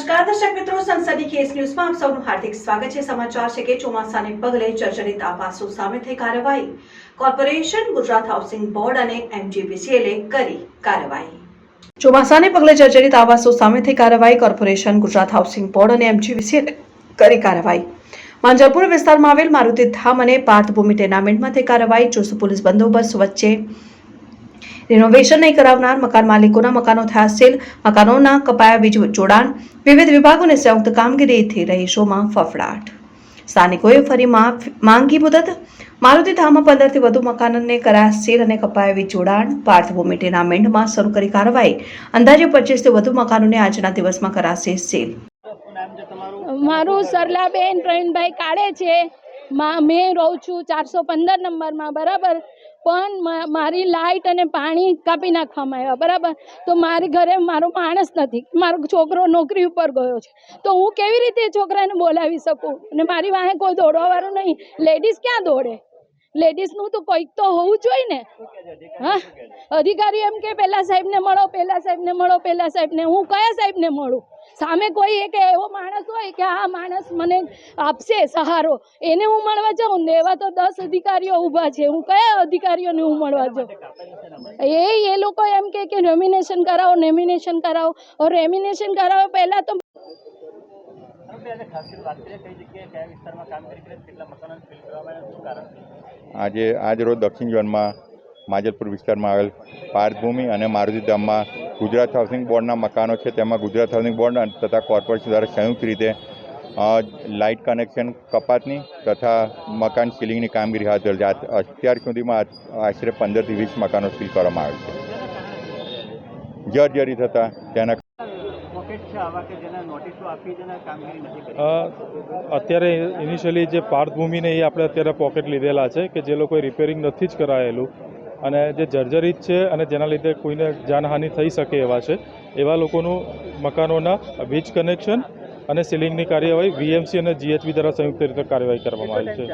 નમસ્કાર, દર્શક મિત્રો, સંસદી કેસ ન્યૂઝમાં આપ સૌનું હાર્દિક સ્વાગત છે. સમાચાર છે કે ચોમાસાને પગલે ચર્ચિત આવાસો સામે થઈ કાર્યવાહી. કોર્પોરેશન, ગુજરાત હાઉસિંગ બોર્ડ અને એમજીપીસીએલે કરી કાર્યવાહી. ચોમાસાને પગલે જર્જરિત આવાસો સામે થઈ કાર્યવાહી કોર્પોરેશન, ગુજરાત હાઉસિંગ બોર્ડ અને એમજીબીસીએલે કરી કાર્યવાહી. માંજલપુર વિસ્તારમાં આવેલ મારુતિ ધામ અને પાર્થભૂમિ ટેનામેન્ટમાં થઈ કાર્યવાહી. ચુસ્ત પોલીસ બંદોબસ્ત વચ્ચે રિનોવેશન નહીં કરાવનાર, મકાન માલિકોના મકાનો થયા સીલ મકાનોના કપાયા વીજ જોડાણ, વિવિધ વિભાગોને સંયુક્ત કામગીરીથી રહીશોમાં ફફડાટ. સ્થાનિકોએ ફરી માંગી મુદત, મારુતિ ધામમાં પંદરથી વધુ મકાનને કરાયા સીલ અને કપાયા વીજ જોડાણ, પાર્થભૂમિ ટેનામેન્ટમાં શરૂ કરી કાર્યવાહી, અંદાજે પચીસથી વધુ મકાનોને આજના દિવસમાં કરાશે સીલ. મારું સરલાબેન પ્રવીણભાઈ કાળે છે. મા રહું છું ચારસો પંદર નંબરમાં, બરાબર? પણ મારી લાઇટ અને પાણી કાપી નાખવામાં આવ્યા, બરાબર? તો મારી ઘરે મારો માણસ નથી, મારો છોકરો નોકરી ઉપર ગયો છે. તો હું કેવી રીતે છોકરાને બોલાવી શકું? અને મારી વાહે કોઈ દોડવાવાળું નહીં. લેડીઝ ક્યાં દોડે? લેડીઝનું તો કોઈક તો હોવું જોઈએ ને. હા? અધિકારી એમ કે પહેલાં સાહેબને મળો પહેલાં સાહેબને મળો પહેલાં સાહેબને. હું કયા સાહેબને મળું? સામે કોઈ એક એવો માણસ હોય કે આ માણસ મને આપશે સહારો, એને હું મળવા જાઉં ને એવા તો દસ અધિકારીઓ ઊભા છે. હું કયા અધિકારીઓને હું મળવા જાઉં? એ એ લોકો એમ કે રેમિનેશન કરાવો નોમિનેશન કરાવો. રેમિનેશન કરાવો પહેલાં તો આજે, આજ રોજ દક્ષિણ ઝોનમાં માજલપુર વિસ્તારમાં આવેલ પાર્થભૂમિ અને મારુતિધામમાં ગુજરાત હાઉસિંગ બોર્ડના મકાનો છે તેમાં ગુજરાત હાઉસિંગ બોર્ડ અને તથા કોર્પોરેશન દ્વારા સંયુક્ત રીતે લાઇટ કનેક્શન કપાતની તથા મકાન સીલિંગની કામગીરી હાથ ધરી અત્યાર સુધીમાં આશરે પંદરથી વીસ મકાનો સીલ કરવામાં આવે છે. જર્જરી થતાં તેના પોકેટ છે આવા કે જેને નોટિસો આપી છે ને કામગીરી નથી કરી? અ, અત્યારે ઇનિશિયલી જે પાર્થભૂમિને એ આપણે અત્યારે પોકેટ લીધેલા છે કે જે લોકોએ રિપેરિંગ નથી જ કરાયેલું અને જે જર્જરિત છે અને જેના લીધે કોઈને જાનહાનિ થઈ શકે એવા છે, એવા લોકોનું મકાનોના વીજ કનેક્શન અને સીલિંગની કાર્યવાહી વીએમસી અને જીએચબી દ્વારા સંયુક્ત રીતે કાર્યવાહી કરવામાં આવી છે.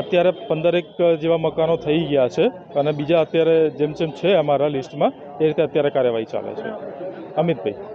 અત્યારે પંદરેક જેવા મકાનો થઈ ગયા છે અને બીજા અત્યારે જેમ જેમ છે અમારા લિસ્ટમાં, એ રીતે અત્યારે કાર્યવાહી ચાલે છે. અમિતભાઈ.